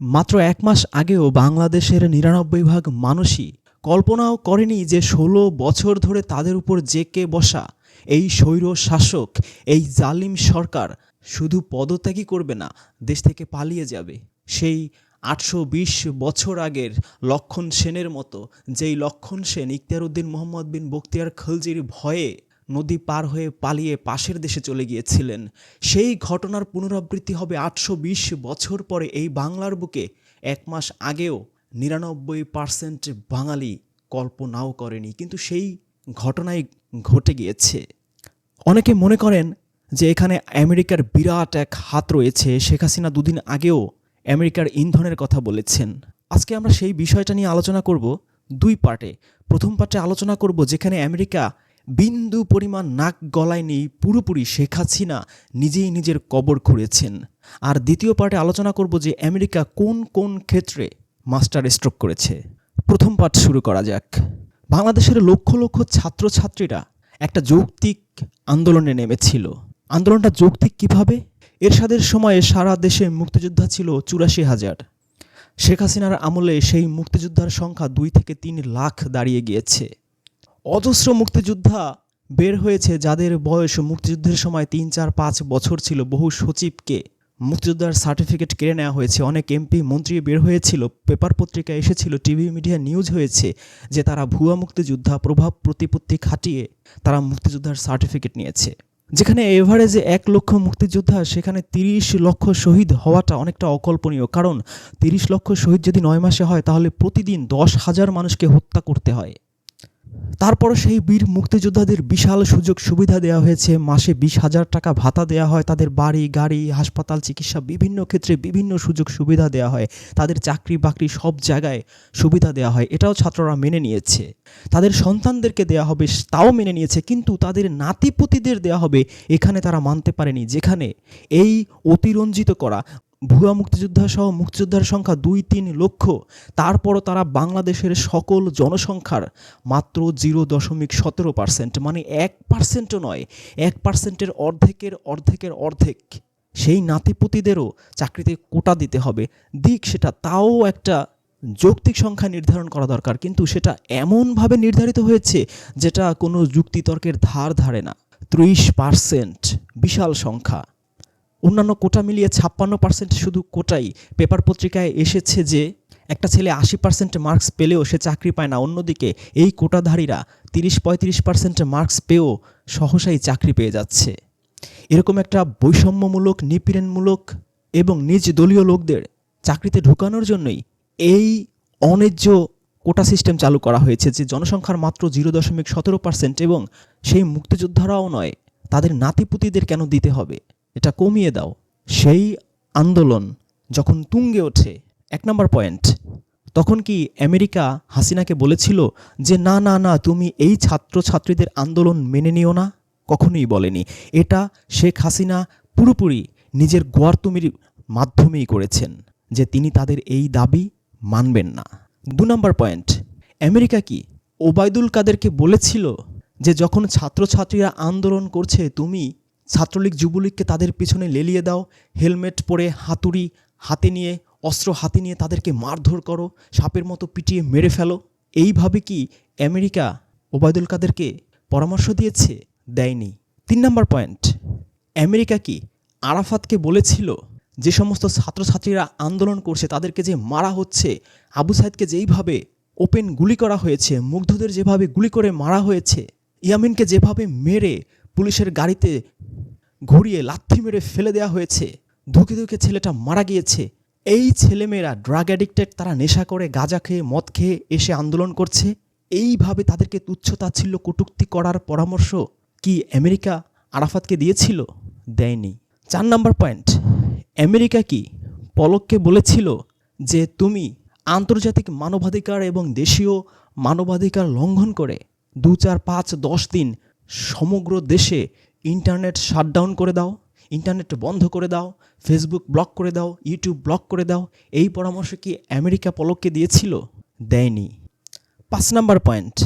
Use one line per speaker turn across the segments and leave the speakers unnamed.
মাত্র এক মাস আগেও বাংলাদেশের নিরানব্বই ভাগ মানুষই কল্পনাও করেনি যে ষোলো বছর ধরে তাদের উপর জেকে বসা, এই স্বৈর শাসক, এই জালিম সরকার শুধু পদত্যাগই করবে না, দেশ থেকে পালিয়ে যাবে। সেই আটশো বিশ বছর আগের লক্ষণ সেনের মতো, যেই লক্ষণ সেন ইখতিয়ার উদ্দিন মোহাম্মদ বিন বখতিয়ার খলজির ভয়ে নদী পার হয়ে পালিয়ে পাশের দেশে চলে গিয়েছিলেন। সেই ঘটনার পুনরাবৃত্তি হবে আটশো বিশ বছর পরে এই বাংলার বুকে। এক মাস আগেও নিরানব্বই পার্সেন্ট বাঙালি কল্পনাও করেনি, কিন্তু সেই ঘটনাই ঘটে গিয়েছে। অনেকে মনে করেন যে এখানে আমেরিকার বিরাট এক হাত রয়েছে, শেখ হাসিনা দুদিন আগেও আমেরিকার ইন্ধনের কথা বলেছেন। আজকে আমরা সেই বিষয়টা নিয়ে আলোচনা করব দুই পার্টে। প্রথম পার্টে আলোচনা করব যেখানে আমেরিকা বিন্দু পরিমাণ নাক গলায় গলায়নি পুরোপুরি শেখ হাসিনা নিজেই নিজের কবর খুঁড়েছেন। আর দ্বিতীয় পার্টে আলোচনা করব যে আমেরিকা কোন কোন ক্ষেত্রে মাস্টার স্ট্রোক করেছে। প্রথম পার্ট শুরু করা যাক। বাংলাদেশের লক্ষ লক্ষ ছাত্রছাত্রীরা একটা যৌক্তিক আন্দোলনে নেমেছিল। আন্দোলনটা যৌক্তিক কীভাবে? এরশাদের সময়ে সারা দেশে মুক্তিযোদ্ধা ছিল চুরাশি হাজার। শেখ হাসিনার আমলে সেই মুক্তিযোদ্ধার সংখ্যা দুই থেকে তিন লাখ দাঁড়িয়ে গিয়েছে। অজস্র মুক্তিযোদ্ধা বের হয়েছে যাদের বয়স মুক্তিযুদ্ধের সময় তিন, চার, পাঁচ বছর ছিল। বহু সচিবকে মুক্তিযোদ্ধার সার্টিফিকেট কেড়ে নেওয়া হয়েছে। অনেক এমপি, মন্ত্রী বের হয়েছিল। পেপার পত্রিকা এসেছিল, টিভি মিডিয়া নিউজ হয়েছে যে তারা ভুয়া মুক্তিযোদ্ধা প্রভাব প্রতিপত্তি খাটিয়ে তারা মুক্তিযোদ্ধার সার্টিফিকেট নিয়েছে। যেখানে এভারেজে এক লক্ষ মুক্তিযোদ্ধা, সেখানে তিরিশ লক্ষ শহীদ হওয়াটা অনেকটা অকল্পনীয়। কারণ তিরিশ লক্ষ শহীদ যদি নয় মাসে হয়, তাহলে প্রতিদিন দশ হাজার মানুষকে হত্যা করতে হয়। তারপরও সেই বীর মুক্তিযোদ্ধাদের বিশাল সুযোগ সুবিধা দেওয়া হয়েছে। মাসে বিশ হাজার টাকা ভাতা দেওয়া হয়। তাদের বাড়ি, গাড়ি, হাসপাতাল, চিকিৎসা বিভিন্ন ক্ষেত্রে বিভিন্ন সুযোগ সুবিধা দেওয়া হয়। তাদের চাকরি বাকরি সব জায়গায় সুবিধা দেওয়া হয়। এটাও ছাত্ররা মেনে নিয়েছে। তাদের সন্তানদেরকে দেওয়া হবে, তাও মেনে নিয়েছে। কিন্তু তাদের নাতিপুতিদের দেওয়া হবে, এখানে তারা মানতে পারেনি। যেখানে এই অতিরঞ্জিত করা ভুয়া মুক্তিযোদ্ধা সহ মুক্তিযোদ্ধার সংখ্যা দুই তিন লক্ষ। তারপরও তারা বাংলাদেশের সকল জনসংখ্যার মাত্র জিরো দশমিক সতেরো পার্সেন্ট মানে এক পার্সেন্টও নয়, এক পার্সেন্টের অর্ধেকের অর্ধেকের অর্ধেক। সেই নাতিপুতিদেরও চাকরিতে কোটা দিতে হবে। দিক সেটা তাও একটা যৌক্তিক সংখ্যা নির্ধারণ করা দরকার, কিন্তু সেটা এমনভাবে নির্ধারিত হয়েছে যেটা কোনো যুক্তিতর্কের ধার ধারে না। ত্রিশ পার্সেন্ট বিশাল সংখ্যা। অন্যান্য কোটা মিলিয়ে ছাপ্পান্ন পার্সেন্ট শুধু কোটাই। পেপার পত্রিকায় এসেছে যে, একটা ছেলে আশি পার্সেন্ট মার্কস পেলেও সে চাকরি পায় না। অন্যদিকে, এই কোটাধারীরা তিরিশ পঁয়ত্রিশ পার্সেন্ট মার্কস পেয়েও সহসাই চাকরি পেয়ে যাচ্ছে। এরকম একটা বৈষম্যমূলক, নিপীড়নমূলক এবং নিজ দলীয় লোকদের চাকরিতে ঢুকানোর জন্যই এই অন্যায্য কোটা সিস্টেম চালু করা হয়েছে যে, জনসংখ্যার মাত্র জিরো দশমিক সতেরো পার্সেন্ট এবং সেই মুক্তিযোদ্ধারাও নয়, তাদের নাতিপুতিদের কেন দিতে হবে? এটা কমিয়ে দাও। সেই আন্দোলন যখন তুঙ্গে ওঠে, এক নম্বর পয়েন্ট তখন কি আমেরিকা হাসিনাকে বলেছিল যে, না না না, তুমি এই ছাত্রছাত্রীদের আন্দোলন মেনে নিও না কখনোই বলেনি। এটা শেখ হাসিনা পুরোপুরি নিজের গোয়ারতুমির মাধ্যমেই করেছেন যে, তিনি তাদের এই দাবি মানবেন না। দু নম্বর পয়েন্ট আমেরিকা কি ওবায়দুল কাদেরকে বলেছিল যে, যখন ছাত্রছাত্রীরা আন্দোলন করছে, তুমি ছাত্রলীগ, যুবলীগকে তাদের পিছনে লেলিয়ে দাও। হেলমেট পরে হাতুড়ি হাতে নিয়ে, অস্ত্র হাতে নিয়ে তাদেরকে মারধর করো, সাপের মতো পিটিয়ে মেরে ফেলো। এইভাবে কি আমেরিকা ওবায়দুল কাদেরকে পরামর্শ দিয়েছে? দেয়নি। তিন নম্বর পয়েন্ট, আমেরিকা কি আরাফাতকে বলেছিল যে সমস্ত ছাত্রছাত্রীরা আন্দোলন করছে, তাদেরকে যে মারা হচ্ছে? আবু সাইদকে যেইভাবে ওপেন গুলি করা হয়েছে, মুগ্ধদের যেভাবে গুলি করে মারা হয়েছে, ইয়ামিনকে যেভাবে মেরে পুলিশের গাড়িতে ঘুরিয়ে লাথি মেরে ফেলে দেওয়া হয়েছে। ধুকে ধুকে ছেলেটা মারা গিয়েছে। এই ছেলেমেয়েরা ড্রাগ অ্যাডিক্টেড তারা নেশা করে, গাঁজা খেয়ে, মদ খেয়ে এসে আন্দোলন করছে। এইভাবে তাদেরকে তুচ্ছ তাচ্ছিল্য, কটূক্তি করার পরামর্শ কি আমেরিকা আরাফাতকে দিয়েছিল? দেয়নি। চার নাম্বার পয়েন্ট, আমেরিকা কি পলককে বলেছিল যে তুমি আন্তর্জাতিক মানবাধিকার এবং দেশীয় মানবাধিকার লঙ্ঘন করে দু চার পাঁচ দশ দিন সমগ্র দেশে ইন্টারনেট শাটডাউন করে দাও, ইন্টারনেট বন্ধ করে দাও ফেসবুক ব্লক করে দাও ইউটিউব ব্লক করে দাও। এই পরামর্শ কি আমেরিকা পলককে দিয়েছিল? দেয়নি। পাঁচ নাম্বার পয়েন্ট।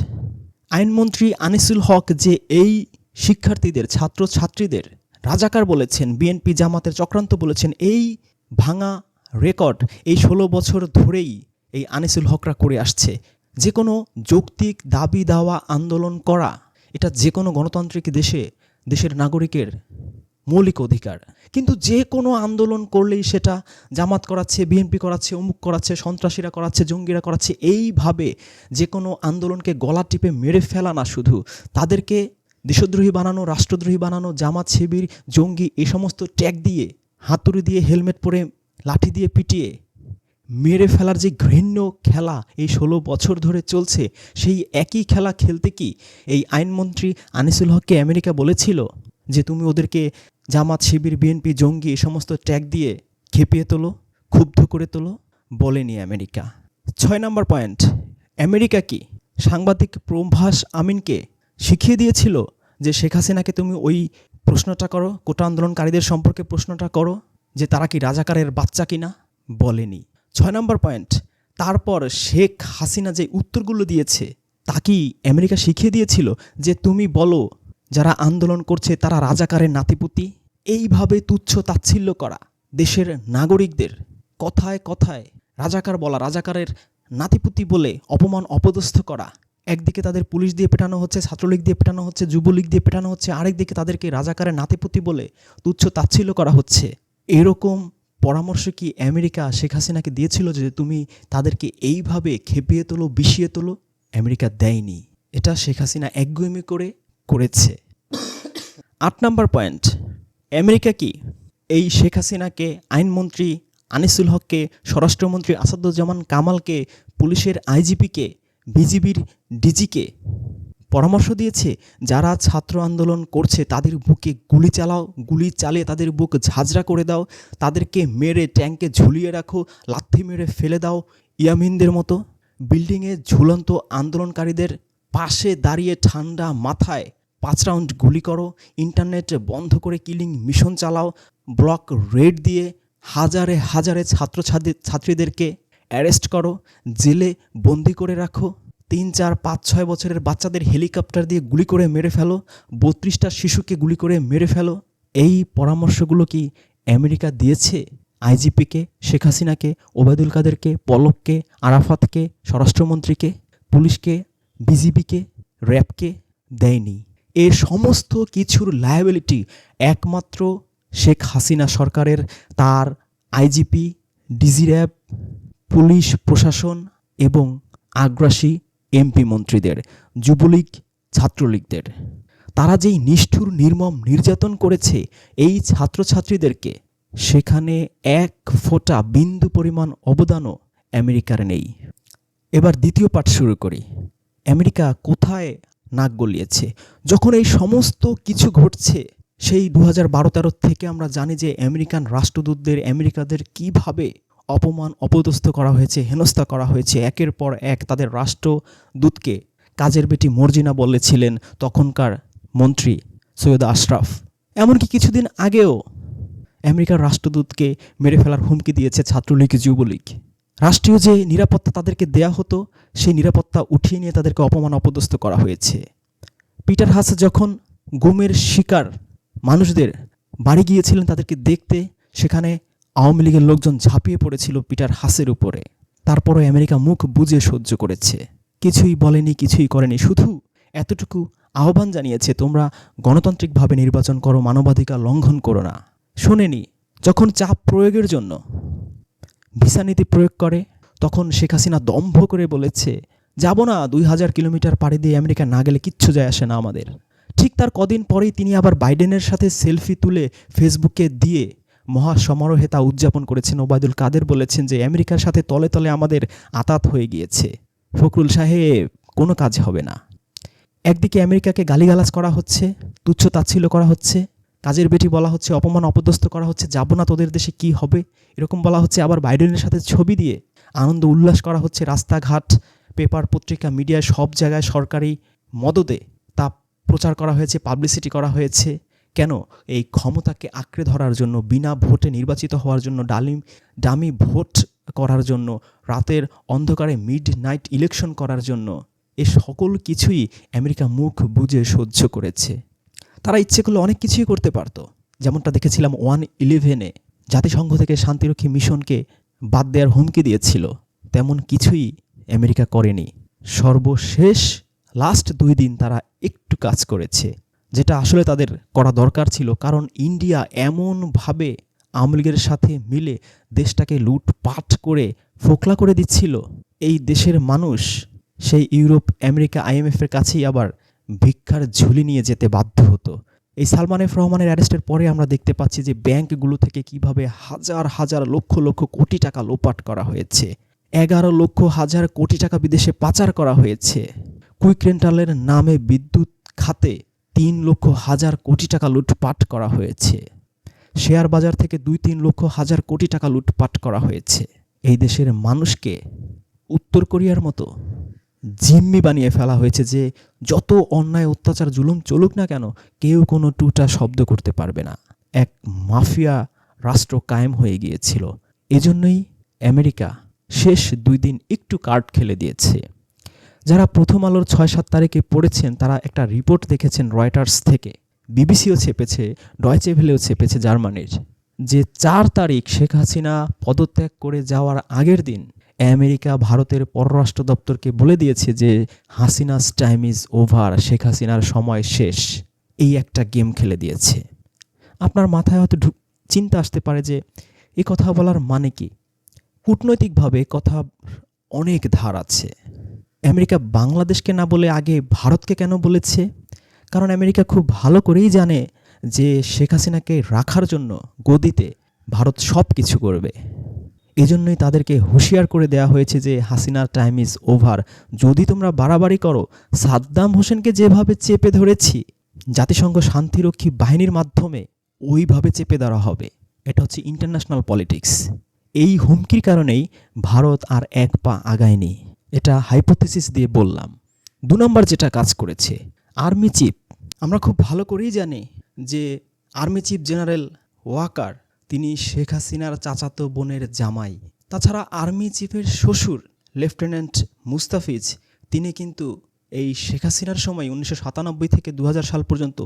আইনমন্ত্রী আনিসুল হক যে এই শিক্ষার্থীদের ছাত্র ছাত্রীদের রাজাকার বলেছেন, বিএনপি জামাতের চক্রান্ত বলেছেন, এই ভাঙা রেকর্ড এই ষোলো বছর ধরেই এই আনিসুল হকরা করে আসছে। যে কোনো যৌক্তিক দাবি দাওয়া আন্দোলন করা এটা যে কোনো গণতান্ত্রিক দেশে, দেশের নাগরিকের মৌলিক অধিকার। কিন্তু যে কোনো আন্দোলন করলেই সেটা জামাত করাচ্ছে, বিএনপি করাচ্ছে, অমুক করাচ্ছে, সন্ত্রাসীরা করাচ্ছে, জঙ্গিরা করাচ্ছে, এইভাবে যে কোনো আন্দোলনকে গলা টিপে মেরে ফেলা না শুধু, তাদেরকে দেশদ্রোহী বানানো, রাষ্ট্রদ্রোহী বানানো, জামাত, শিবির, জঙ্গি এই সমস্ত ট্যাগ দিয়ে, হাতুড়ি দিয়ে, হেলমেট পরে, লাঠি দিয়ে পিটিয়ে মেরে ফেলার যে ঘৃণ্য খেলা এই ষোলো বছর ধরে চলছে, সেই একই খেলা খেলতে কি এই আইনমন্ত্রী আনিসুল হককে আমেরিকা বলেছিল যে তুমি ওদেরকে জামাত শিবির, বিএনপি, জঙ্গি এই সমস্ত ট্যাগ দিয়ে খেপিয়ে তোলো, ক্ষুব্ধ করে তোলো বলেনি আমেরিকা। ছয় নম্বর পয়েন্ট, আমেরিকা কি সাংবাদিক প্রভাস আমিনকে শিখিয়ে দিয়েছিল যে শেখ হাসিনাকে তুমি ওই প্রশ্নটা করো, কোটা আন্দোলনকারীদের সম্পর্কে প্রশ্নটা করো যে তারা কি রাজাকারের বাচ্চা কিনা? বলেনি। ছয় নম্বর পয়েন্ট, তারপর শেখ হাসিনা যে উত্তরগুলো দিয়েছে, তা কি আমেরিকা শিখিয়ে দিয়েছিল যে তুমি বলো, যারা আন্দোলন করছে তারা রাজাকারের নাতিপুতি? এইভাবে তুচ্ছ তাচ্ছিল্য করা দেশের নাগরিকদের। কথায় কথায় রাজাকার বলা, রাজাকারের নাতিপুতি বলে অপমান অপদস্থ করা। একদিকে তাদের পুলিশ দিয়ে পেটানো হচ্ছে, ছাত্রলীগ দিয়ে পেটানো হচ্ছে, যুবলীগ দিয়ে পেটানো হচ্ছে, আরেকদিকে তাদেরকে রাজাকারের নাতিপুতি বলে তুচ্ছ তাচ্ছিল্য করা হচ্ছে। এরকম পরামর্শ কি আমেরিকা শেখ হাসিনাকে দিয়েছিল যে তুমি তাদেরকে এইভাবে খেপিয়ে তোলো, বিষিয়ে তোলো? আমেরিকা দেয়নি। এটা শেখ হাসিনা একগুয়েমি করে করেছে। আট নম্বর পয়েন্ট। আমেরিকা কি? এই শেখ হাসিনাকে আইনমন্ত্রী আনিসুল হককে, স্বরাষ্ট্রমন্ত্রী আসাদুজ্জামান কামালকে, পুলিশের আইজিপিকে, বিজিবির ডিজিকে পরামর্শ দিয়েছে, যারা ছাত্র আন্দোলন করছে তাদের বুকে গুলি চালাও, গুলি চালিয়ে তাদের বুক ঝাঁঝরা করে দাও, তাদেরকে মেরে ট্যাঙ্কে ঝুলিয়ে রাখো, লাথি মেরে ফেলে দাও, ইয়ামিনদের মতো। বিল্ডিংয়ে ঝুলন্ত আন্দোলনকারীদের পাশে দাঁড়িয়ে ঠান্ডা মাথায় পাঁচ রাউন্ড গুলি করো, ইন্টারনেট বন্ধ করে কিলিং মিশন চালাও, ব্লক রেড দিয়ে হাজারে হাজারে ছাত্রছাত্রী, ছাত্রীদেরকে অ্যারেস্ট করো, জেলে বন্দি করে রাখো। তিন, চার, পাঁচ, ছয় বছরের বাচ্চাদের হেলিকপ্টার দিয়ে গুলি করে মেরে ফেলো, বত্রিশটা শিশুকে গুলি করে মেরে ফেলো। এই পরামর্শগুলো কি আমেরিকা দিয়েছে? আইজিপিকে, শেখ হাসিনাকে, ওবায়দুল কাদেরকে পলককে আরাফাতকে, স্বরাষ্ট্রমন্ত্রীকে, পুলিশকে, বিজিবিকে, র্যাবকে দেয়নি। এর সমস্ত কিছুর লায়াবিলিটি একমাত্র শেখ হাসিনা সরকারের, তার আইজিপি ডিজি র্যাব পুলিশ প্রশাসন এবং আগ্রাসী এমপি মন্ত্রীদের, যুবলীগ, ছাত্রলীগদের। তারা যেই নিষ্ঠুর, নির্মম নির্যাতন করেছে, এই ছাত্রছাত্রীদেরকে সেখানে এক ফোঁটা বিন্দু পরিমাণ অবদানও আমেরিকার নেই। এবার দ্বিতীয় পাঠ শুরু করি। আমেরিকা কোথায় নাক গলিয়েছে? যখন এই সমস্ত কিছু ঘটছে, সেই দু হাজার বারো তেরো থেকে আমরা জানি যে আমেরিকান রাষ্ট্রদূতদের, আমেরিকাদের কীভাবে অপমান, অপদস্থ করা হয়েছে, হেনস্থা করা হয়েছে। একের পর এক তাদের রাষ্ট্রদূতকে কাজের বেটি মর্জিনা বলেছিলেন তখনকার মন্ত্রী সৈয়দ আশরাফ। এমনকি কিছুদিন আগেও আমেরিকার রাষ্ট্রদূতকে মেরে ফেলার হুমকি দিয়েছে ছাত্রলীগ যুবলীগ। রাষ্ট্রীয় যে নিরাপত্তা তাদেরকে দেয়া হতো, সেই নিরাপত্তা উঠিয়ে নিয়ে তাদেরকে অপমান, অপদস্থ করা হয়েছে। পিটার হাস যখন গুমের শিকার মানুষদের বাড়ি গিয়েছিলেন তাদেরকে দেখতে, সেখানে আওয়ামী লীগের লোকজন ঝাঁপিয়ে পড়েছিল পিটার হাসের উপরে। তারপরও আমেরিকা মুখ বুঝে সহ্য করেছে। কিছুই বলেনি, কিছুই করেনি, শুধু এতটুকু আহ্বান জানিয়েছে, তোমরা গণতান্ত্রিকভাবে নির্বাচন করো, মানবাধিকার লঙ্ঘন করো না। শোনেনি, যখন চাপ প্রয়োগের জন্য ভিসা নীতি প্রয়োগ করে, তখন শেখ হাসিনা দম্ভ করে বলেছে, যাব না, দুই হাজার কিলোমিটার পাড়ি দিয়ে আমেরিকা না গেলে কিচ্ছু যায় আসে না আমাদের। ঠিক তার কদিন পরেই তিনি আবার বাইডেনের সাথে সেলফি তুলে ফেসবুকে দিয়ে মহা সমারোহে তা উদযাপন করেছেন ওবায়দুল কাদের বলেছেন যে, আমেরিকার সাথে তলে তলে আমাদের আতাত হয়ে গিয়েছে। ফখরুল সাহেব, কোনো কাজ হবে না। একদিকে আমেরিকাকে গালিগালাজ করা হচ্ছে, তুচ্ছ তাচ্ছিল্য করা হচ্ছে, কাজের বেটি বলা হচ্ছে, অপমান অপদস্থ করা হচ্ছে, যাব না তোদের দেশে কি হবে? এরকম বলা হচ্ছে, আবার বাইডেনের সাথে ছবি দিয়ে আনন্দ উল্লাস করা হচ্ছে, রাস্তাঘাট, পেপার, পত্রিকা, মিডিয়ায় সব জায়গায় সরকারি মদদে তা প্রচার করা হয়েছে, পাবলিসিটি করা হয়েছে। কেন এই ক্ষমতাকে আঁকড়ে ধরার জন্য, বিনা ভোটে নির্বাচিত হওয়ার জন্য ডালিম ডামি ভোট করার জন্য, রাতের অন্ধকারে মিড নাইট ইলেকশন করার জন্য, এ সকল কিছুই আমেরিকা মুখ বুঝে সহ্য করেছে। তারা ইচ্ছে করলে অনেক কিছুই করতে পারতো। যেমনটা দেখেছিলাম ওয়ান ইলেভেনে, জাতিসংঘ থেকে শান্তিরক্ষী মিশনকে বাদ দেওয়ার হুমকি দিয়েছিল। তেমন কিছুই আমেরিকা করেনি। সর্বশেষ লাস্ট দুই দিন তারা একটু কাজ করেছে। যেটা আসলে তাদের করা দরকার ছিল, কারণ ইন্ডিয়া এমনভাবে আওয়ামী লীগের সাথে মিলে দেশটাকে লুটপাট করে ফোকলা করে দিচ্ছিল। এই দেশের মানুষ সেই ইউরোপ, আমেরিকা আইএমএফের কাছেই আবার ভিক্ষার ঝুলি নিয়ে যেতে বাধ্য হতো। এই সালমান এফ রহমানের অ্যারেস্টের পরে আমরা দেখতে পাচ্ছি যে ব্যাংকগুলো থেকে কীভাবে হাজার হাজার, লক্ষ লক্ষ কোটি টাকা লোপাট করা হয়েছে। এগারো লক্ষ, হাজার কোটি টাকা বিদেশে পাচার করা হয়েছে। কুইক রেন্টালের নামে বিদ্যুৎ খাতে তিন লক্ষ হাজার কোটি টাকা লুটপাট করা হয়েছে। শেয়ার বাজার থেকে দুই তিন লক্ষ হাজার কোটি টাকা লুটপাট করা হয়েছে। এই দেশের মানুষকে উত্তর কোরিয়ার মতো জিম্মি বানিয়ে ফেলা হয়েছে যে যত অন্যায়, অত্যাচার, জুলুম চলুক না কেন, কেউ কোনো টুটা শব্দ করতে পারবে না। এক মাফিয়া রাষ্ট্র কায়েম হয়ে গিয়েছিল। এজন্যই আমেরিকা শেষ দুই দিন একটু কার্ড খেলে দিয়েছে। যারা প্রথম আলোর ছয় সাত তারিখে পড়েছেন, তারা একটা রিপোর্ট দেখেছেন রয়টার্স থেকে। বিবিসিও ছেপেছে, ডয়চে ভেলেও ছেপেছে জার্মানির। যে চার তারিখ শেখ হাসিনা পদত্যাগ করে যাওয়ার আগের দিন, আমেরিকা ভারতের পররাষ্ট্র দপ্তরকে বলে দিয়েছে যে Hasina's time is over, Sheikh হাসিনার সময় শেষ। এই একটা গেম খেলে দিয়েছে। আপনার মাথায় হয়তো চিন্তা আসতে পারে যে এই কথা বলার মানে কি? কূটনৈতিকভাবে কথা অনেক ধার আছে। আমেরিকা বাংলাদেশকে না বলে আগে ভারতকে কেন বলেছে? কারণ আমেরিকা খুব ভালো করেই জানে যে শেখ হাসিনাকে রাখার জন্য গদিতে ভারত সব কিছু করবে। এজন্যই তাদেরকে হুঁশিয়ার করে দেওয়া হয়েছে যে হাসিনার টাইম ইজ ওভার যদি তোমরা বাড়াবাড়ি করো, সাদ্দাম হোসেনকে যেভাবে চেপে ধরেছি, জাতিসংঘ শান্তিরক্ষী বাহিনীর মাধ্যমে ওইভাবে চেপে ধরা হবে। এটা হচ্ছে ইন্টারন্যাশনাল পলিটিক্স এই হুমকির কারণেই ভারত আর এক পা আগায়নি। এটা হাইপোথেসিস দিয়ে বললাম। দু নম্বর যেটা কাজ করেছে আর্মি চিফ আমরা খুব ভালো করেই জানি যে আর্মি চিফ জেনারেল ওয়াকার তিনি শেখ হাসিনার চাচাতো বোনের জামাই। তাছাড়া আর্মি চিফের শ্বশুর লেফটেন্যান্ট মুস্তাফিজ তিনি কিন্তু এই শেখ হাসিনার সময় উনিশশো সাতানব্বই থেকে দু হাজার সাল পর্যন্ত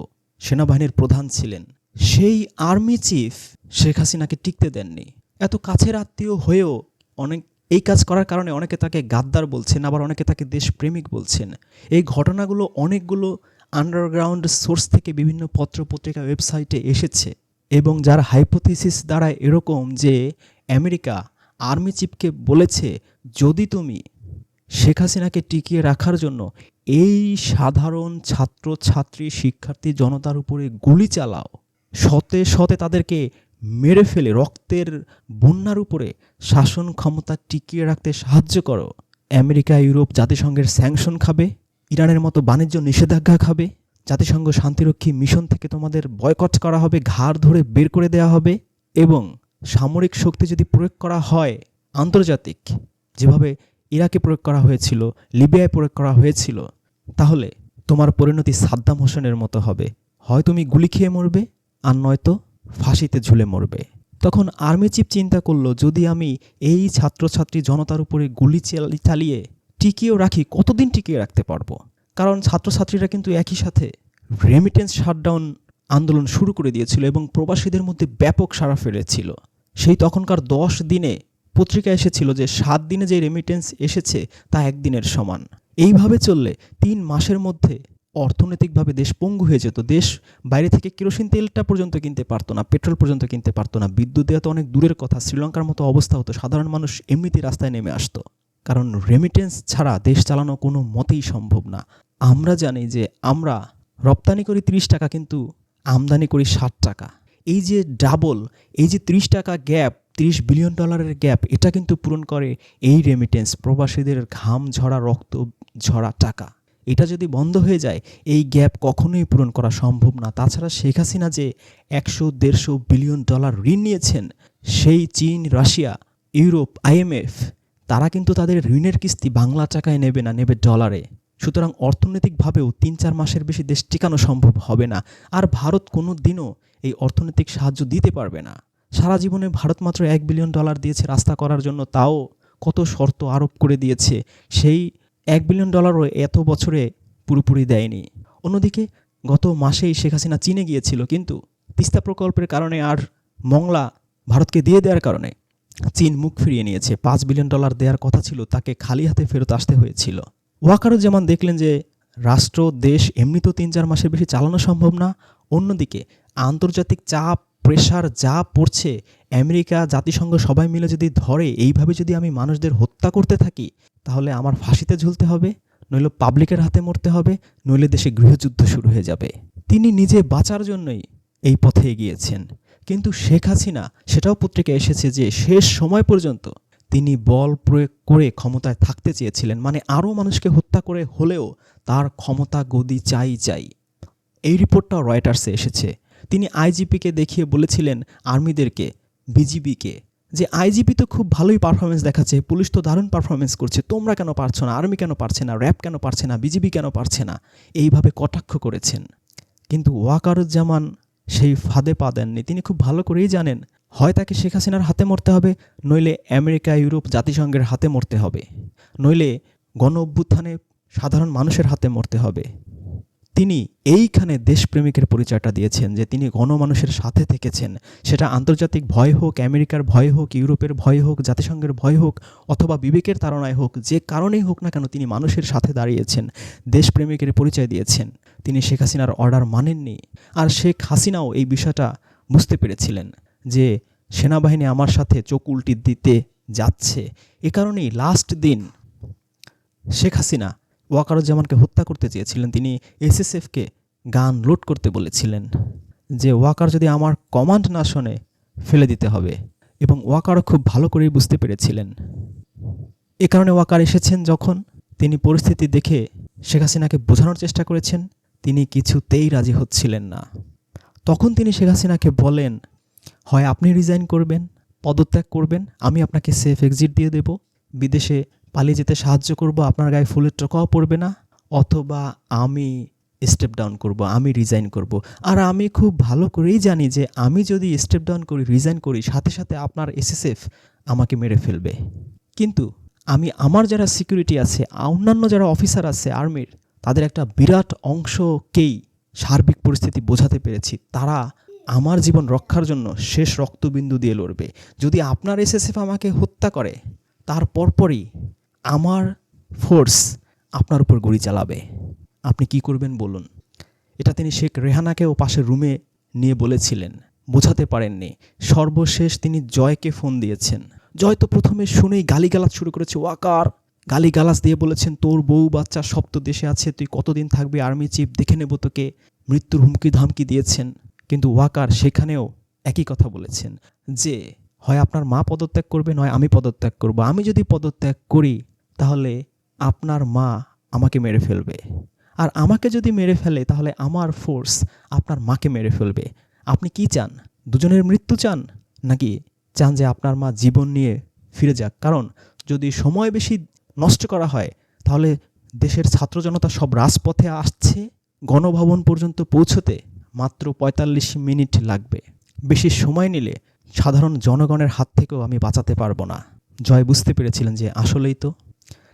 সেনাবাহিনীর প্রধান ছিলেন। সেই আর্মি চিফ শেখ হাসিনাকে টিকতে দেননি। এত কাছের আত্মীয় হয়েও অনেক এই কাজ করার কারণে অনেকে তাকে গাদ্দার বলছেন, আবার অনেকে তাকে দেশপ্রেমিক বলছেন। এই ঘটনাগুলো অনেকগুলো আন্ডারগ্রাউন্ড সোর্স থেকে বিভিন্ন পত্র পত্রিকা ওয়েবসাইটে এসেছে এবং যার হাইপোথিসিস দ্বারা এরকম যে আমেরিকা আর্মি চিফকে বলেছে, যদি তুমি শেখ হাসিনাকে টিকিয়ে রাখার জন্য এই সাধারণ ছাত্র ছাত্রী শিক্ষার্থী জনতার উপরে গুলি চালাও শতে শতে তাদেরকে মেরে ফেলে, রক্তের বন্যার উপরে শাসন ক্ষমতা টিকিয়ে রাখতে সাহায্য করো। আমেরিকা, ইউরোপ জাতিসংঘের স্যাংশন খাবে, ইরানের মতো বাণিজ্য নিষেধাজ্ঞা খাবে, জাতিসংঘ শান্তিরক্ষী মিশন থেকে তোমাদের বয়কট করা হবে, ঘাড় ধরে বের করে দেওয়া হবে এবং সামরিক শক্তি যদি প্রয়োগ করা হয় আন্তর্জাতিক, যেভাবে ইরাকে প্রয়োগ করা হয়েছিল, লিবিয়ায় প্রয়োগ করা হয়েছিল, তাহলে তোমার পরিণতি সাদ্দাম হোসেনের মতো হবে। হয় তুমি গুলি খেয়ে মরবে, আর নয়তো ফাঁসিতে ঝুলে মরবে। তখন আর্মি চিফ চিন্তা করল, যদি আমি এই ছাত্রছাত্রী জনতার উপরে গুলি চাল- চালিয়ে টিকিয়েও রাখি, কতদিন টিকিয়ে রাখতে পারব? কারণ ছাত্রছাত্রীরা কিন্তু একই সাথে রেমিটেন্স শাটডাউন আন্দোলন শুরু করে দিয়েছিল এবং প্রবাসীদের মধ্যে ব্যাপক সাড়া ফেলেছিল। সেই তখনকার দশ দিনে পত্রিকা এসেছিল যে, সাত দিনে যে রেমিটেন্স এসেছে তা একদিনের সমান। এইভাবে চললে তিন মাসের মধ্যে অর্থনৈতিকভাবে দেশ পঙ্গু হয়ে যেত। দেশ বাইরে থেকে কেরোসিন তেলটা পর্যন্ত কিনতে পারতো না, পেট্রোল পর্যন্ত কিনতে পারতো না, বিদ্যুৎ দেওয়া তো অনেক দূরের কথা, শ্রীলঙ্কার মতো অবস্থা হতো, সাধারণ মানুষ এমনিতেই রাস্তায় নেমে আসতো। কারণ রেমিটেন্স ছাড়া দেশ চালানো কোনো মতেই সম্ভব না। আমরা জানি যে আমরা রপ্তানি করি ত্রিশ টাকা কিন্তু আমদানি করি ষাট টাকা। এই যে ডাবল এই যে ত্রিশ টাকা গ্যাপ ত্রিশ বিলিয়ন ডলারের গ্যাপ এটা কিন্তু পূরণ করে এই রেমিটেন্স প্রবাসীদের ঘাম ঝরা, রক্ত ঝরা টাকা। এটা যদি বন্ধ হয়ে যায়, এই গ্যাপ কখনোই পূরণ করা সম্ভব না। তাছাড়া শেখ হাসিনা যে একশো দেড়শো বিলিয়ন ডলার ঋণ নিয়েছেন, সেই চীন, রাশিয়া, ইউরোপ আইএমএফ তারা কিন্তু তাদের ঋণের কিস্তি বাংলা টাকায় নেবে না, নেবে ডলারে। সুতরাং অর্থনৈতিকভাবেও তিন চার মাসের বেশি দেশ টিকানো সম্ভব হবে না, আর ভারত কোনো দিনও এই অর্থনৈতিক সাহায্য দিতে পারবে না। সারা জীবনে ভারত মাত্র এক বিলিয়ন ডলার দিয়েছে রাস্তা করার জন্য, তাও কত শর্ত আরোপ করে দিয়েছে, সেই এক বিলিয়ন ডলারও এত বছরে পুরোপুরি দেয়নি। অন্যদিকে, গত মাসেই শেখ হাসিনা চীনে গিয়েছিল, কিন্তু তিস্তা প্রকল্পের কারণে আর মংলা ভারতকে দিয়ে দেওয়ার কারণে চীন মুখ ফিরিয়ে নিয়েছে। পাঁচ বিলিয়ন ডলার দেওয়ার কথা ছিল, তাকে খালি হাতে ফেরত আসতে হয়েছিল। ওয়াকারুজ্জামান দেখলেন যে রাষ্ট্র, দেশ এমনিতেও তিন চার মাসের বেশি চালানো সম্ভব না। অন্যদিকে, আন্তর্জাতিক চাপ, প্রেশার যা পড়ছে, আমেরিকা, জাতিসংঘ সবাই মিলে যদি ধরে, এইভাবে যদি আমি মানুষদের হত্যা করতে থাকি তাহলে আমার ফাঁসিতে ঝুলতে হবে, নইলে পাবলিকের হাতে মরতে হবে, নইলে দেশে গৃহযুদ্ধ শুরু হয়ে যাবে। তিনি নিজে বাঁচার জন্যই এই পথে এগিয়েছেন। কিন্তু শেখ হাসিনা সেটাও পত্রিকা এসেছে যে শেষ সময় পর্যন্ত তিনি বল প্রয়োগ করে ক্ষমতায় থাকতে চেয়েছিলেন মানে আরও মানুষকে হত্যা করে হলেও তার ক্ষমতা গদি চাই চাই। এই রিপোর্টটাও রয়টার্সে এসেছে। তিনি আইজিপিকে দেখিয়ে বলেছিলেন, আর্মিদেরকে, বিজিবিকে। যে আইজিপি তো খুব ভালোই পারফরমেন্স দেখাচ্ছে, পুলিশ তো দারুণ পারফরমেন্স করছে, তোমরা কেন পারছ না আর্মি কেন পারছে না র্যাব কেন পারছে না বিজিবি কেন পারছে না, এইভাবে কটাক্ষ করেছেন। কিন্তু ওয়াকারুজ্জামান সেই ফাঁদে পা দেননি, তিনি খুব ভালো করেই জানেন, হয় তাকে শেখ হাসিনার হাতে মরতে হবে, নইলে আমেরিকা, ইউরোপ জাতিসংঘের হাতে মরতে হবে, নইলে গণ অভ্যুত্থানে সাধারণ মানুষের হাতে মরতে হবে। তিনি এইখানে দেশপ্রেমিকের পরিচয়টা দিয়েছেন যে তিনি গণমানুষের সাথে থেকেছেন। সেটা আন্তর্জাতিক ভয় হোক, আমেরিকার ভয় হোক, ইউরোপের ভয় হোক, জাতিসংঘের ভয় হোক, অথবা বিবেকের তাড়নায় হোক, যে কারণেই হোক না কেন তিনি মানুষের সাথে দাঁড়িয়েছেন, দেশপ্রেমিকের পরিচয় দিয়েছেন। তিনি শেখ হাসিনার অর্ডার মানেননি। আর শেখ হাসিনাও এই বিষয়টা বুঝতে পেরেছিলেন যে সেনাবাহিনী আমার সাথে চোখ উল্টি দিতে যাচ্ছে। এ কারণেই লাস্ট দিন শেখ হাসিনা ওয়াকারুজ্জামানকে হত্যা করতে চেয়েছিলেন, তিনি এসএসএফকে গান লোড করতে বলেছিলেন যে, ওয়াকার যদি আমার কমান্ড না শোনে, ফেলে দিতে হবে। এবং ওয়াকারও খুব ভালো করেই বুঝতে পেরেছিলেন। এ কারণে ওয়াকার এসেছেন যখন তিনি পরিস্থিতি দেখে শেখ হাসিনাকে বোঝানোর চেষ্টা করেছেন, তিনি কিছুতেই রাজি হচ্ছিলেন না। তখন তিনি শেখ হাসিনাকে বলেন, হয় আপনি রিজাইন করবেন, পদত্যাগ করবেন, আমি আপনাকে সেফ এক্সিট দিয়ে দেব, বিদেশে পালিয়ে যেতে সাহায্য করব, আপনার গায়ে ফুলের টোকাও পড়বে না, অথবা আমি স্টেপ ডাউন করব, আমি রিজাইন করব। আর আমি খুব ভালো করেই জানি যে আমি যদি স্টেপ ডাউন করি রিজাইন করি, সাথে সাথে আপনার এসএসএফ আমাকে মেরে ফেলবে। কিন্তু আমি আমার যারা সিকিউরিটি আছে, অন্যান্য যারা অফিসার আছে আর্মির তাদের একটা বিরাট অংশকেই সার্বিক পরিস্থিতি বোঝাতে পেরেছি। তারা আমার জীবন রক্ষার জন্য শেষ রক্তবিন্দু দিয়ে লড়বে। যদি আপনার এসএসএফ আমাকে হত্যা করে, তার পরপরই আমার ফোর্স আপনার উপর গুলি চালাবে। আপনি কি করবেন বলুন? এটা তিনি শেখ রেহানাকেও পাশের রুমে নিয়ে বলেছিলেন। বোঝাতে পারেননি। সর্বশেষ তিনি জয়কে ফোন দিয়েছেন। জয় তো প্রথমে শুনেই গালিগালাজ শুরু করেছে ওয়াকার গালিগালাজ দিয়ে বলেছেন, তোর বউ বাচ্চা সব তো দেশে আছে, তুই কতদিন থাকবি আর্মি চিফ দেখে নেব তোকে। মৃত্যুর হুমকি ধামকি দিয়েছেন। কিন্তু ওয়াকার সেখানেও একই কথা বলেছেন যে হয় আপনার মা পদত্যাগ করবে নয় আমি পদত্যাগ করব। আমি যদি পদত্যাগ করি, তাহলে আপনার মা আমাকে মেরে ফেলবে। আর আমাকে যদি মেরে ফেলে, তাহলে আমার ফোর্স আপনার মাকে মেরে ফেলবে। আপনি কি চান? দুজনের মৃত্যু চান? নাকি চান যে আপনার মা জীবন নিয়ে ফিরে যাক? কারণ যদি সময় বেশি নষ্ট করা হয়, তাহলে দেশের ছাত্র জনতা সব রাজপথে আসছে। গণভবন পর্যন্ত পৌঁছতে মাত্র পঁয়তাল্লিশ মিনিট লাগবে। বেশি সময় নিলে সাধারণ জনগণের হাত থেকেও আমি বাঁচাতে পারব না। জয় বুঝতে পেরেছিলেন যে আসলেই তো।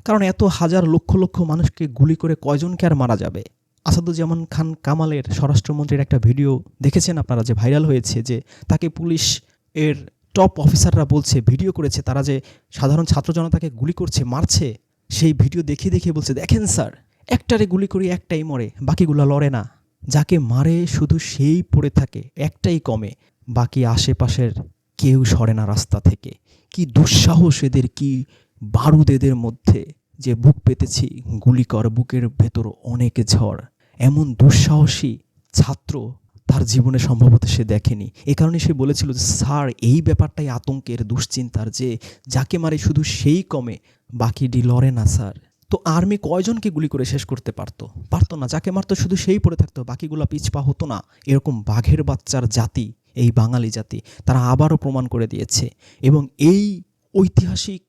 কারণ এত হাজার লক্ষ লক্ষ মানুষকে গুলি করে কয়জনকে আর মারা যাবে? আসাদুজ্জামান খান কামালের স্বরাষ্ট্রমন্ত্রীর একটা ভিডিও দেখেছেন আপনারা যে ভাইরাল হয়েছে যে তাকে পুলিশ এর টপ অফিসাররা বলছে, ভিডিও করেছে, তারা যে সাধারণ ছাত্র জনতাকে গুলি করছে, মারছে, সেই ভিডিও দেখিয়ে দেখিয়ে বলছে, দেখেন স্যার, একটারে গুলি করি, একটাই মরে, বাকিগুলো লড়ে না। যাকে মারে শুধু সেই পড়ে থাকে, একটাই কমে। বাকি আশেপাশের কেউ সরে না রাস্তা থেকে। কি দুঃসাহস এদের কি বারুদ এদের মধ্যে যে বুক পেতেছি। গুলি কর বুকের ভেতর অনেক ঝড়। এমন দুঃসাহসী ছাত্র তার জীবনে সম্ভবত সে দেখেনি। এ কারণে সে বলেছিল যে, স্যার এই ব্যাপারটাই আতঙ্কের দুশ্চিন্তার যে যাকে মারে শুধু সেই কমে বাকিটি লড়ে না স্যার। তো আর্মি কয়জনকে গুলি করে শেষ করতে পারতো? পারতো না। যাকে মারতো শুধু সেই পড়ে থাকতো বাকিগুলো পিছপা হতো না। এরকম বাঘের বাচ্চার জাতি এই বাঙালি জাতি, তারা আবারও প্রমাণ করে দিয়েছে। এবং এই ঐতিহাসিক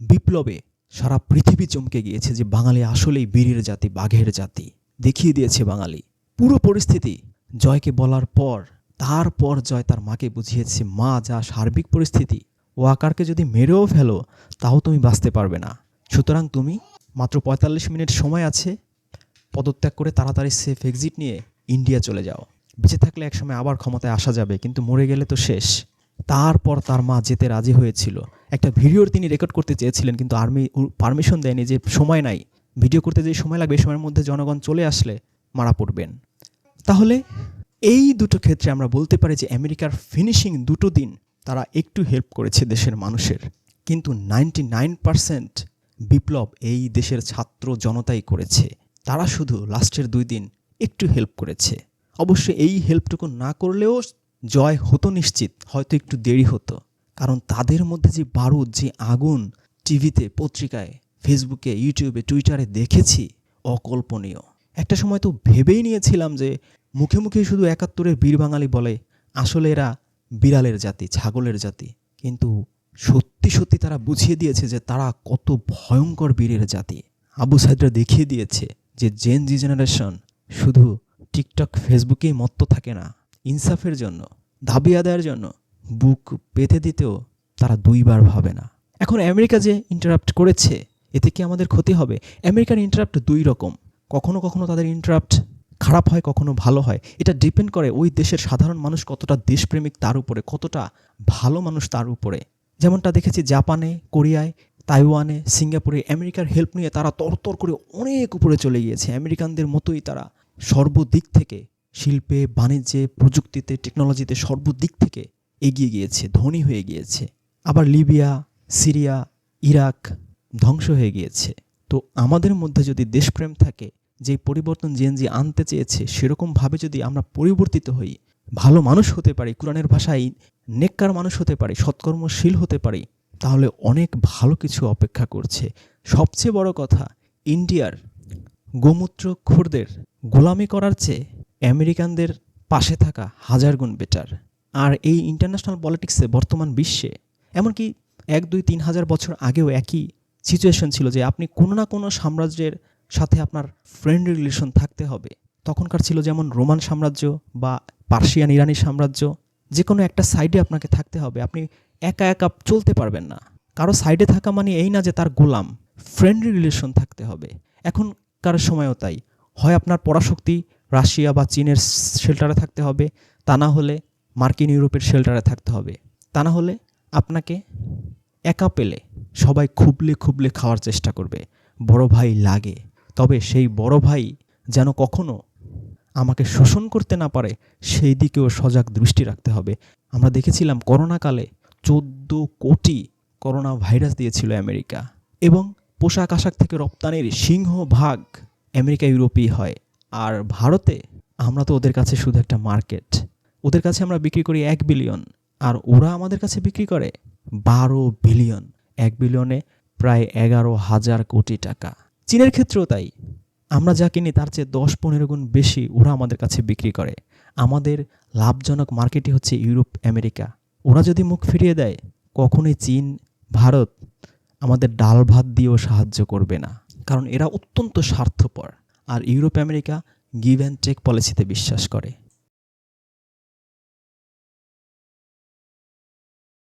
বিপ্লবে সারা পৃথিবী চমকে গিয়েছে যে বাঙালি আসলেই বীরের জাতি, বাঘের জাতি। দেখিয়ে দিয়েছে বাঙালি। পুরো পরিস্থিতি জয়কে বলার পর, তারপর জয় তার মাকে বুঝিয়েছে, মা, যা সার্বিক পরিস্থিতি, ও আকারকে যদি মেরেও ফেলো, তাও তুমি বাঁচতে পারবে না। সুতরাং তুমি মাত্র পঁয়তাল্লিশ মিনিট সময় আছে, পদত্যাগ করে তাড়াতাড়ি সেফ এক্সিট নিয়ে ইন্ডিয়া চলে যাও। বেঁচে থাকলে একসময় আবার ক্ষমতায় আসা যাবে, কিন্তু মরে গেলে তো শেষ। তারপর তার মা যেতে রাজি হয়েছিল। একটা ভিডিওর তিনি রেকর্ড করতে চেয়েছিলেন, কিন্তু আর্মি পারমিশন দেয়নি যে সময় নাই। ভিডিও করতে যে সময় লাগবে সময়ের মধ্যে জনগণ চলে আসলে মারা পড়বেন। তাহলে এই দুটো ক্ষেত্রে আমরা বলতে পারি যে আমেরিকার ফিনিশিং দুটো দিন তারা একটু হেল্প করেছে দেশের মানুষের। কিন্তু নাইনটি নাইন পারসেন্ট বিপ্লব এই দেশের ছাত্র জনতাই করেছে। তারা শুধু লাস্টের দুই দিন একটু হেল্প করেছে। অবশ্য এই হেল্পটুকু না করলেও জয় হতো নিশ্চিত, হয়তো একটু দেরি হতো। কারণ তাদের মধ্যে যে বারুদ, যে আগুন টিভিতে, পত্রিকায় ফেসবুকে ইউটিউবে টুইটারে দেখেছি, অকল্পনীয়। একটা সময় তো ভেবেই নিয়েছিলাম যে মুখে মুখে শুধু একাত্তরের বীর বাঙালি বলে, আসলে এরা বিড়ালের জাতি, ছাগলের জাতি। কিন্তু সত্যি সত্যি তারা বুঝিয়ে দিয়েছে যে তারা কত ভয়ঙ্কর বীরের জাতি। আবু সাইদরা দেখিয়ে দিয়েছে যে জেন জি জেনারেশন শুধু টিকটক, ফেসবুকেই মত্ত থাকে না। ইনসাফের জন্য, দাবি আদায়ের জন্য বুক পেতে দিতেও তারা দুইবার ভাবে না। এখন আমেরিকা যে ইন্টারাপ্ট করেছে, এতে কি আমাদের ক্ষতি হবে? আমেরিকার ইন্টারাপ্ট দুই রকম। কখনো কখনো তাদের ইন্টারাপ্ট খারাপ হয়, কখনো ভালো হয়। এটা ডিপেন্ড করে ওই দেশের সাধারণ মানুষ কতটা দেশপ্রেমিক তার উপরে, কতটা ভালো মানুষ তার উপরে। যেমনটা দেখেছি জাপানে, কোরিয়ায়, তাইওয়ানে, সিঙ্গাপুরে, আমেরিকার হেল্প নিয়ে তারা তরতর করে অনেক উপরে চলে গিয়েছে। আমেরিকানদের মতোই তারা। সর্বদিক থেকে শিল্পে, বাণিজ্যে, প্রযুক্তিতে টেকনোলজিতে সর্বদিক থেকে এগিয়ে গিয়েছে, ধনী হয়ে গিয়েছে। আবার লিবিয়া, সিরিয়া, ইরাক ধ্বংস হয়ে গিয়েছে। তো আমাদের মধ্যে যদি দেশপ্রেম থাকে, যে পরিবর্তন জেনজি আনতে চেয়েছে সেরকমভাবে যদি আমরা পরিবর্তিত হই, ভালো মানুষ হতে পারি, কোরআনের ভাষায় নেককার মানুষ হতে পারি, সৎকর্মশীল হতে পারি, তাহলে অনেক ভালো কিছু অপেক্ষা করছে। সবচেয়ে বড় কথা, ইন্ডিয়ার গোমূত্র খোরদের গোলামি করার চেয়ে আমেরিকানদের পাশে থাকা হাজার গুণ বেটার আর এই ইন্টারন্যাশনাল পলিটিক্সে বর্তমান বিশ্বে, এমনকি এক, দুই, তিন হাজার বছর আগেও একই সিচুয়েশন ছিল যে আপনি কোনো না কোনো সাম্রাজ্যের সাথে আপনার ফ্রেন্ড রিলেশন থাকতে হবে। তখনকার ছিল যেমন রোমান সাম্রাজ্য বা পার্সিয়ান ইরানি সাম্রাজ্য, যে কোনো একটা সাইডে আপনাকে থাকতে হবে, আপনি একা একা চলতে পারবেন না। কারও সাইডে থাকা মানে এই না যে তার গোলাম ফ্রেন্ডলি রিলেশন থাকতে হবে। এখনকার সময়ও তাই। হয় আপনার পরাশক্তি রাশিয়া বা চীনের শেল্টারে থাকতে হবে, তা না হলে মার্কিন ইউরোপের শেল্টারে থাকতে হবে। তা না হলে আপনাকে একা পেলে সবাই খুবলে খুবলে খাওয়ার চেষ্টা করবে। বড় ভাই লাগে, তবে সেই বড় ভাই যেন কখনো আমাকে শোষণ করতে না পারে, সেই দিকেও সজাগ দৃষ্টি রাখতে হবে। আমরা দেখেছিলাম করোনাকালে চোদ্দ কোটি করোনা ভাইরাস দিয়েছিল আমেরিকা এবং পোশাক আশাক থেকে রপ্তানির সিংহভাগ আমেরিকা, ইউরোপেই হয়। আর ভারতে আমরা তো ওদের কাছে শুধু একটা মার্কেট। ওদের কাছে আমরা বিক্রি করি এক বিলিয়ন। আর ওরা আমাদের কাছে বিক্রি করে বারো বিলিয়ন। এক বিলিয়নে প্রায় এগারো হাজার কোটি টাকা। চীনের ক্ষেত্রেও তাই। আমরা যা কিনি তার চেয়ে দশ পনেরো গুণ বেশি ওরা আমাদের কাছে বিক্রি করে। আমাদের লাভজনক মার্কেটই হচ্ছে ইউরোপ, আমেরিকা। ওরা যদি মুখ ফিরিয়ে দেয়, কখনোই চীন, ভারত আমাদের ডাল ভাত দিয়েও সাহায্য করবে না। কারণ এরা অত্যন্ত স্বার্থপর। আর Europe America give and take পলিসিতে বিশ্বাস করে।